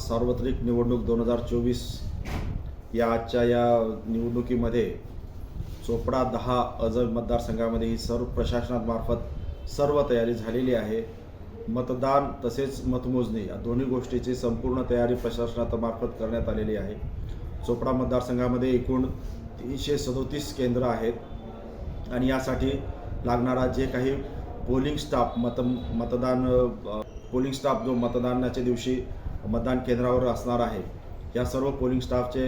सार्वत्रिक निवडणूक दोन हजार चोवीस या आजच्या या निवडणुकीमध्ये चोपडा दहा अजब मतदारसंघामध्ये ही सर्व प्रशासनामार्फत सर्व तयारी झालेली आहे. मतदान तसेच मतमोजणी या दोन्ही गोष्टीची संपूर्ण तयारी प्रशासनामार्फत करण्यात आलेली आहे. चोपडा मतदारसंघामध्ये एकूण तीनशे सदोतीस केंद्र आहेत आणि यासाठी लागणारा जे काही पोलिंग स्टाफ मत मतदान पोलिंग स्टाफ जो मतदानाच्या दिवशी मतदान केंद्रावर असणार आहे. या सर्व पोलिंग स्टाफचे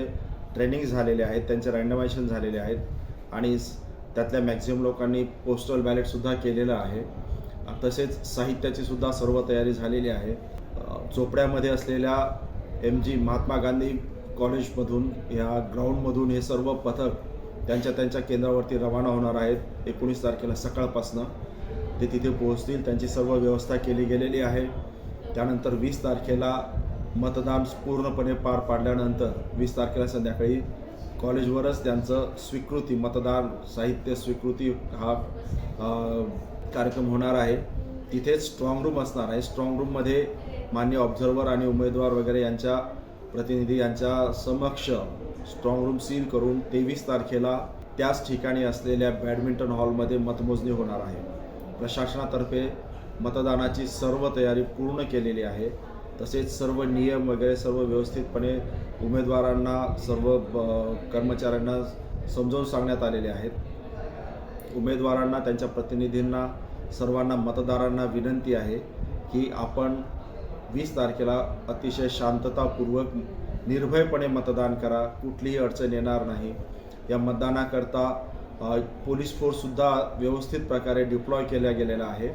ट्रेनिंग झालेले आहेत त्यांचे रँडमायझेशन झालेले आहेत आणि त्यातल्या मॅक्झिमम लोकांनी पोस्टल बॅलेटसुद्धा केलेलं आहे. तसेच साहित्याची सुद्धा सर्व तयारी झालेली आहे. चोपड्यामध्ये असलेल्या एम जी महात्मा गांधी कॉलेजमधून या ग्राउंडमधून हे सर्व पथक त्यांच्या त्यांच्या केंद्रावरती रवाना होणार आहेत. एकोणीस तारखेला सकाळपासनं ते तिथे पोहोचतील. त्यांची सर्व व्यवस्था केली गेलेली आहे. त्यानंतर वीस तारखेला मतदान पूर्णपणे पार पाडल्यानंतर वीस तारखेला संध्याकाळी कॉलेजवरच त्यांचं स्वीकृती मतदान साहित्य स्वीकृती हा कार्यक्रम होणार आहे. तिथेच स्ट्रॉंग रूम असणार आहे. स्ट्रॉंग रूममध्ये मान्य ऑब्झर्वर आणि उमेदवार वगैरे यांच्या प्रतिनिधी यांच्या समक्ष स्ट्रॉंग रूम सील करून तेवीस तारखेला त्याच ठिकाणी असलेल्या बॅडमिंटन हॉलमध्ये मतमोजणी होणार आहे. प्रशासनातर्फे मतदानाची सर्व तयारी पूर्ण केलेली आहे. तसेच सर्व नियम वगैरे सर्व व्यवस्थितपणे उमेदवारांना सर्व कर्मचाऱ्यांना समजावून सांगण्यात आलेले आहेत. उमेदवारांना त्यांच्या प्रतिनिधींना सर्वांना मतदारांना विनंती आहे की आपण वीस तारखेला अतिशय शांततापूर्वक निर्भयपणे मतदान करा. कुठलीही अडचण येणार नाही. या मतदानाकरता पोलीस फोर्ससुद्धा व्यवस्थित प्रकारे डिप्लॉय केल्या गेलेला आहे.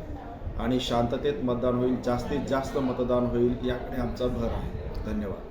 आणि शांततेत मतदान होईल जास्तीत जास्त मतदान होईल याकडे आमचा भर आहे. धन्यवाद.